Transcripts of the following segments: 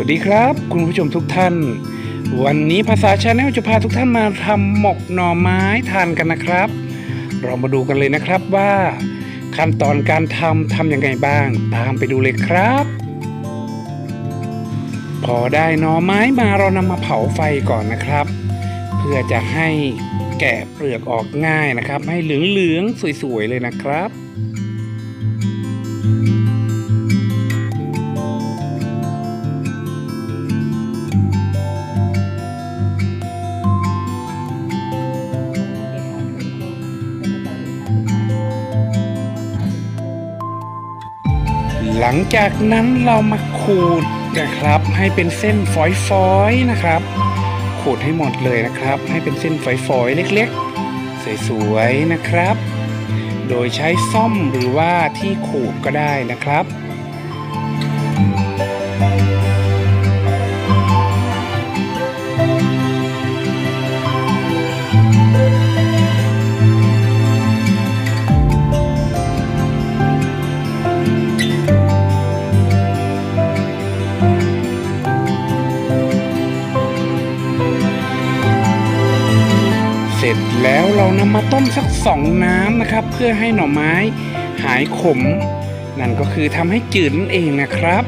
วัสดีครับ คุณผู้ชมทุกท่าน วันนี้ภาษาชาแนลจะพาทุกท่านมาทำหมกหน่อไม้ทานกันนะครับ เรามาดูกันเลยนะครับว่า ขั้นตอนการทำทำยังไงบ้าง ตามไปดูเลยครับ พอได้หน่อไม้มาเรานำมาเผาไฟก่อนนะครับ เพื่อจะให้แกะเปลือกออกง่ายนะครับ ให้เหลืองๆสวยๆเลยนะครับ หลังจากนั้นเรามาขูดนะครับ ให้เป็นเส้นฝอยๆนะครับขูดให้หมดเลยนะครับ ให้เป็นเส้นฝอยๆเล็กๆ สวยๆนะครับ โดยใช้ซ่อมหรือว่าที่ขูดก็ได้นะครับ เสร็จแล้วเรานำมาต้มสักสองน้ำนะครับ เพื่อให้หน่อไม้หายขม นั่นก็คือทำให้จืดนั่นเองนะครับ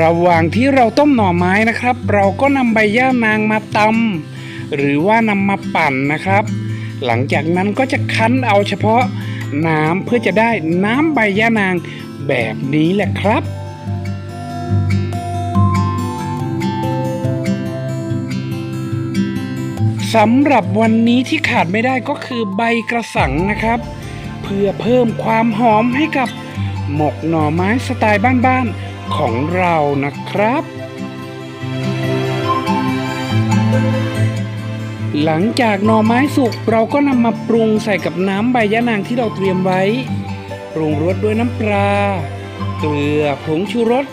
ระหว่างที่เราต้มหน่อไม้นะครับ เราก็นำใบย่านางมาตำหรือว่านำมาปั่นนะครับ หลังจากนั้นก็จะคั้นเอาเฉพาะน้ำเพื่อจะได้น้ำใบย่านางแบบนี้แหละครับ สำหรับวันนี้ที่ขาดไม่ได้ก็คือใบกระสังนะครับ เพื่อเพิ่มความหอมให้กับหมกหน่อไม้สไตล์บ้านๆของเรานะครับ หลังจากหน่อไม้สุกเราก็นำมาปรุงใส่กับน้ำใบยะนางที่เราเตรียมไว้ ปรุงรสด้วยน้ำปลา เกลือผงชูรส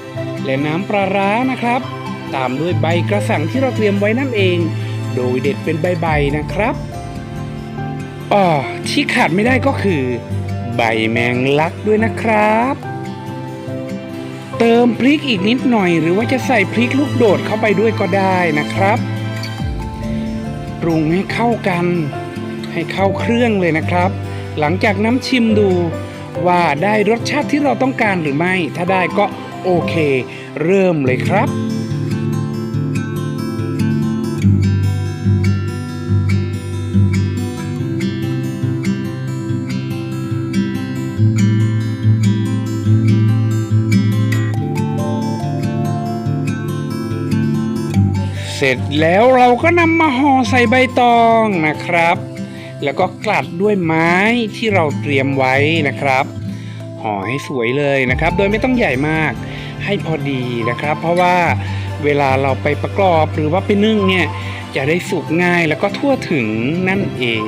และน้ำปลาร้านะครับ ตามด้วยใบกระสังที่เราเตรียมไว้นั่นเอง โดยเด็ดเป็นใบๆนะครับอ๋อที่ขาดไม่ได้ก็คือ ใบแมงลักด้วยนะครับ เติมพริกอีกนิดหน่อย หรือว่าจะใส่พริกลูกโดดเข้าไปด้วยก็ได้นะครับปรุงให้เข้ากัน ให้เข้าเครื่องเลยนะครับ หลังจากน้ำชิมดูว่าได้รสชาติที่เราต้องการหรือไม่ ถ้าได้ก็ โอเค เริ่มเลยครับเสร็จแล้วเราก็นำมาห่อใส่ใบตองนะครับ แล้วก็กลัดด้วยไม้ที่เราเตรียมไว้นะครับ ห่อให้สวยเลยนะครับ โดยไม่ต้องใหญ่มาก ให้พอดีนะครับ เพราะว่าเวลาเราไปประกอบหรือว่าไปนึ่งเนี่ยจะได้สุกง่ายแล้วก็ทั่วถึงนั่นเอง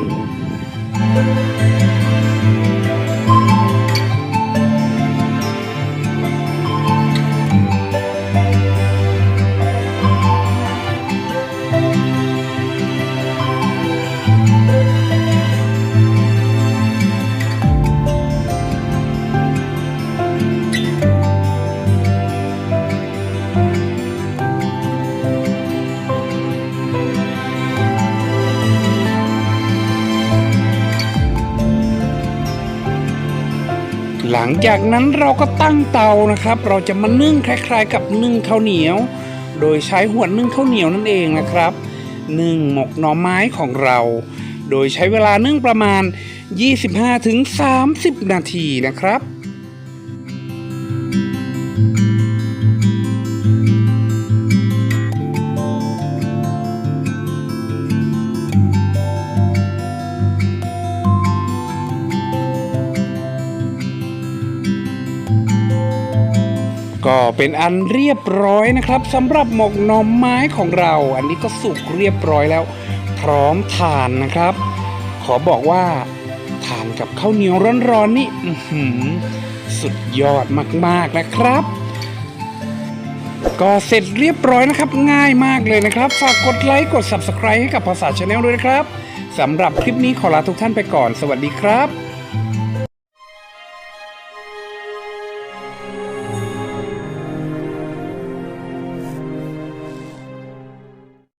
หลังจากนั้นเราก็ตั้งเตานะครับ เราจะมานึ่งคล้าย ๆ กับนึ่งข้าวเหนียว โดยใช้หัวนึ่งข้าวเหนียวนั่นเองนะครับนึ่งหมกหน่อไม้ของเรา โดยใช้เวลานึ่งประมาณ 25-30 นาทีนะครับ ก็เป็นอันเรียบร้อยนะครับสำหรับหมกหน่อไม้ของเรา อันนี้ก็สุกเรียบร้อยแล้ว พร้อมทานนะครับ ขอบอกว่า ทานกับข้าวเหนียวร้อนๆนี่สุดยอดมากๆนะครับ ก็เสร็จเรียบร้อยนะครับ ง่ายมากเลยนะครับฝากกดไลค์กด Subscribe ให้กับภาษาชาแนลด้วยนะครับสำหรับคลิปนี้ขอลาทุกท่านไปก่อน สวัสดีครับ